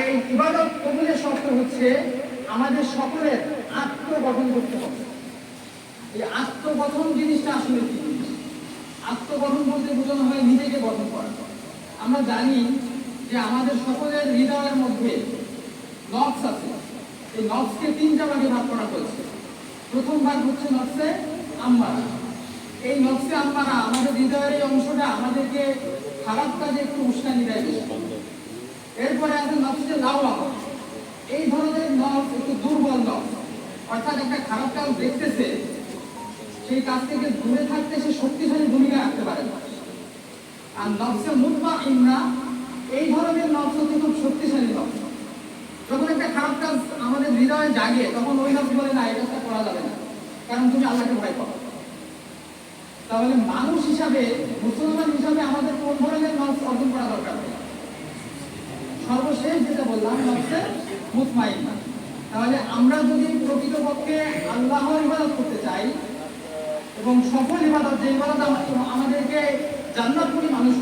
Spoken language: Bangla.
এই ইবাদত কবুলের শর্ত হচ্ছে আমাদের সকলের আত্মগঠন করতে হবে। এই আত্মগঠন জিনিসটা আসলে কি? আত্মগঠন বলতে বোঝানো হয় নিজেকে গঠন করা। আমরা জানি যে আমাদের সকলের হৃদয়ের মধ্যে নক্স আছে। এই নক্সকে তিনটা ভাগে ভাগ করা হয়েছে। প্রথম ভাগ হচ্ছে নক্সে আম্মারা। এই নকশে আম্মারা আমাদের হৃদয়ের এই অংশটা আমাদেরকে খারাপ কাজে একটু উস্কানি দেয় এরপরে আছে নকশে লাউয়া এই ধরনের নখ একটু দুর্বল নখ অর্থাৎ একটা খারাপ কাজ দেখতেছে, সেই কাজ থেকে দূরে থাকতে সে শক্তিশালী ভূমিকা রাখতে পারে আর নকশে মুতমা ইমনা এই ধরনের নকশ হচ্ছে খুব শক্তিশালী নকশ যখন একটা খারাপ কাজ আমাদের হৃদয়ে জাগে, তখন ওই নকশ বলে, না, এই কাজটা করা যাবে না। কারণ তুমি আল্লাহকে ভয় করো তাহলে মানুষ হিসাবে মুসলমান হিসাবে আমাদের কোন ধরনের নফস অর্জন করা দরকার সর্বশেষ যেটা বললাম হচ্ছে মুতমাইন। তাহলে আমরা যদি প্রকৃতপক্ষে আল্লাহর ইবাদত করতে চাই এবং সফল ইবাদত যে ইবাদত আমাদেরকে জান্নাত করি মানুষ